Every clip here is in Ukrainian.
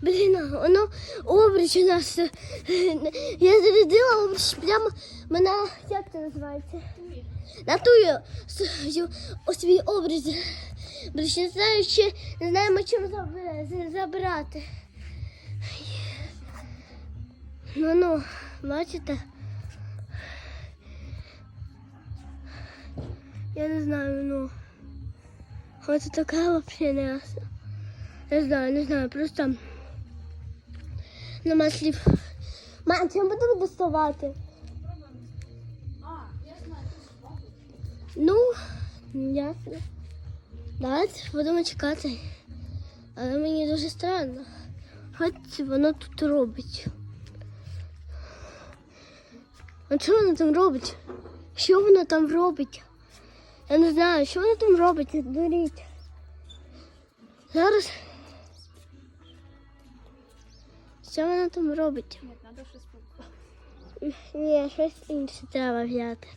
Блін, воно обріч у нас. Я зарядила обріч прямо мене, як це називається? На тую свій обріз. Блін, не знаю, ще не знаємо, чим заб- забрати. Ну ну, бачите? Я не знаю, ну. Ось така взагалі не ясно. Не знаю, не знаю, просто нема слів. Мам, чим будемо доставати? Ну, ясно. Давайте будемо чекати. Але мені дуже странно. Що воно тут робить? А що воно там робить? Що воно там робить? Я не знаю, що воно там робить, беріть. Зараз. Що вона там робить? Ні, треба щось по- Ні, щось інше треба взяти.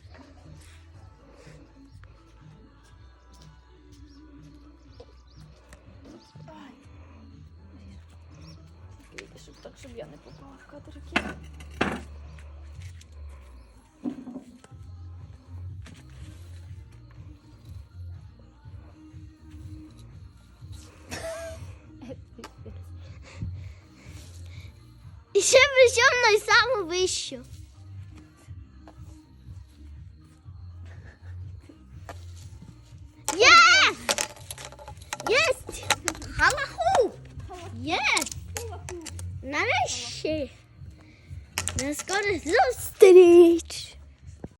щоб так, щоб я не попала в кадр І ще прийшов на саму вищу. Є! Єсть! Галаху! Єсть! Нарешті! На скорих зустріч!